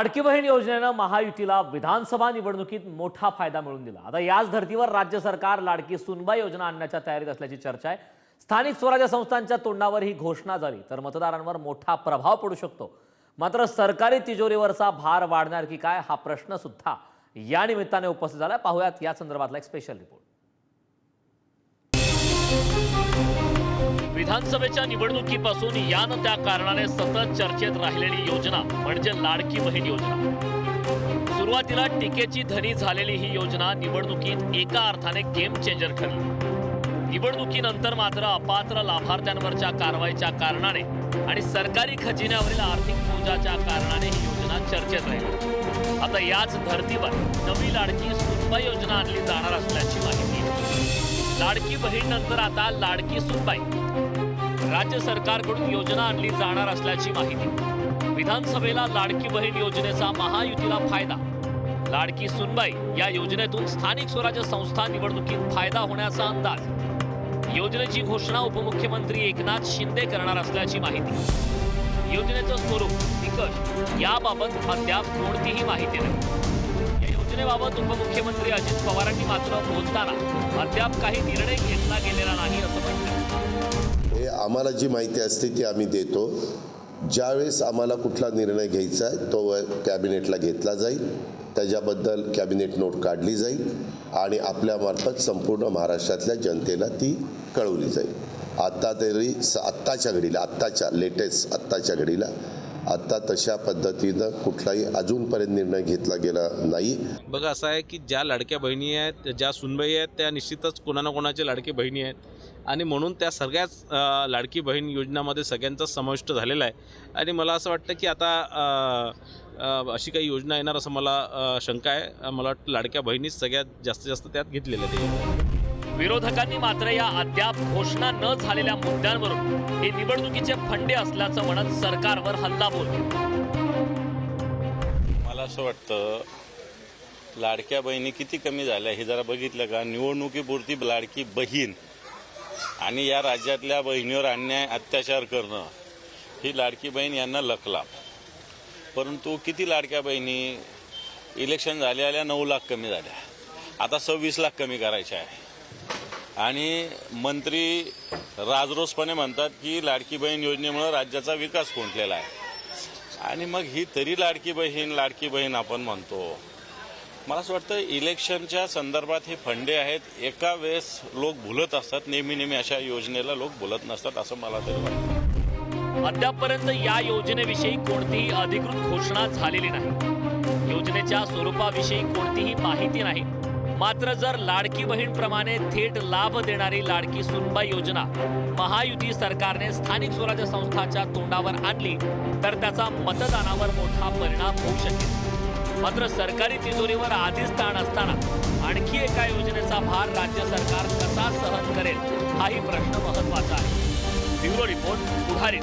लाडकी बहीण योजनेनं महायुतीला विधानसभा निवडणुकीत मोठा फायदा मिळून दिला. आता याच धर्तीवर राज्य सरकार लाडकी सुनबाई योजना आणण्याच्या तयारीत असल्याची चर्चा आहे. स्थानिक स्वराज्य संस्थांच्या तोंडावर ही घोषणा झाली तर मतदारांवर मोठा प्रभाव पडू शकतो. मात्र सरकारी तिजोरीवरचा भार वाढणार की काय हा प्रश्न सुद्धा या निमित्ताने उपस्थित झाला पाहूयात या संदर्भातला एक स्पेशल रिपोर्ट विधानसभेच्या निवडणुकीपासून यानं त्या कारणाने सतत चर्चेत राहिलेली योजना म्हणजे लाडकी बहीण योजना. सुरुवातीला टीकेची धनी झालेली ही योजना निवडणुकीत एका अर्थाने गेम चेंजर ठरली. निवडणुकीनंतर मात्र अपात्र लाभार्थ्यांवरच्या कारवाईच्या कारणाने आणि सरकारी खजिन्यावरील आर्थिक बोजाच्या कारणाने ही योजना चर्चेत राहिली. आता याच धर्तीवर नवी लाडकी सुनबाई योजना आणली जाणार असल्याची माहिती. लाडकी बहीण नंतर आता लाडकी सुनबाई राज्य सरकारकडून योजना आणली जाणार असल्याची माहिती. विधानसभेला लाडकी बहीण योजनेचा महायुतीला फायदा. लाडकी सुनबाई या योजनेतून स्थानिक स्वराज्य संस्था निवडणुकीत फायदा होण्याचा अंदाज. योजनेची घोषणा उपमुख्यमंत्री एकनाथ शिंदे करणार असल्याची माहिती. योजनेचं स्वरूप निकष याबाबत अद्याप कोणतीही माहिती नाही. या योजनेबाबत उपमुख्यमंत्री अजित पवारांनी मात्र बोलताना अद्याप काही निर्णय घेतला गेलेला नाही असं म्हटलं. हे आम्हाला जी माहिती असते ती आम्ही देतो. ज्यावेळेस आम्हाला कुठला निर्णय घ्यायचा आहे तो कॅबिनेटला घेतला जाईल. त्याच्याबद्दल कॅबिनेट नोट काढली जाईल आणि आपल्यामार्फत संपूर्ण महाराष्ट्रातल्या जनतेला ती कळवली जाईल. आत्ता तरी स आत्ताच्या घडीला आत्ताच्या लेटेस्ट आत्ताच्या घडीला आत्ता तशा पद्धतीनं कुठलाही अजूनपर्यंत निर्णय घेतला गेला नाही. बघा असं आहे की ज्या लाडक्या बहिणी आहेत ज्या सुनबाई आहेत त्या निश्चितच कोणा ना कोणाच्या लाडकी बहिणी आहेत. आणि म्हणून त्या सगळ्याच लाडकी बहीण योजनामध्ये सगळ्यांचा समाविष्ट झालेला आहे. आणि मला असं वाटतं की आता अशी काही योजना येणार असं मला शंका आहे. मला वाटतं लाडक्या बहिणीच सगळ्यात जास्तीत जास्त त्यात घेतलेल्या आहेत. विरोधकांनी मात्र या अद्याप घोषणा न झालेल्या मुद्द्यांवरून हे निवडणुकीचे फंडे असल्याचं म्हणत सरकारवर हल्लाबोल केला. मला असं वाटतं लाडक्या बहिणी किती कमी झाल्या हे जरा बघितलं का? निवडणुकीपुरती लाडकी बहीण आणि या राज्यातल्या बहिणीवर अन्याय अत्याचार करणं ही लाडकी बहीण यांना लकला परंतु किती लाडक्या बहिणी इलेक्शन झाल्या आल्या नऊ लाख कमी झाल्या. आता सव्वीस लाख कमी करायच्या आहे. आणि मंत्री राजरोसपणे म्हणतात की लाडकी बहीण योजनेमुळे राज्याचा विकास खुंटलेला आहे. आणि मग ही तरी लाडकी बहीण लाडकी बहीण आपण म्हणतो. मला असं वाटतं इलेक्शनच्या संदर्भात हे फंडे आहेत. एका वेळेस लोक भुलत असतात. नेहमी नेहमी अशा योजनेला लोक भुलत नसतात असं मला तरी वाटतं. अद्यापपर्यंत या योजनेविषयी कोणतीही अधिकृत घोषणा झालेली नाही. योजनेच्या स्वरूपाविषयी कोणतीही माहिती नाही. मात्र जर लाडकी बहीणप्रमाणे थेट लाभ देणारी लाडकी सुनबाई योजना महायुती सरकारने स्थानिक स्वराज्य संस्थाच्या तोंडावर आणली तर त्याचा मतदानावर मोठा परिणाम होऊ शकेल. मात्र सरकारी तिजोरीवर आधीच ताण असताना आणखी एका योजनेचा भार राज्य सरकार कसा सहन करेल हाही प्रश्न महत्त्वाचा आहे. Bureau report Pudhari.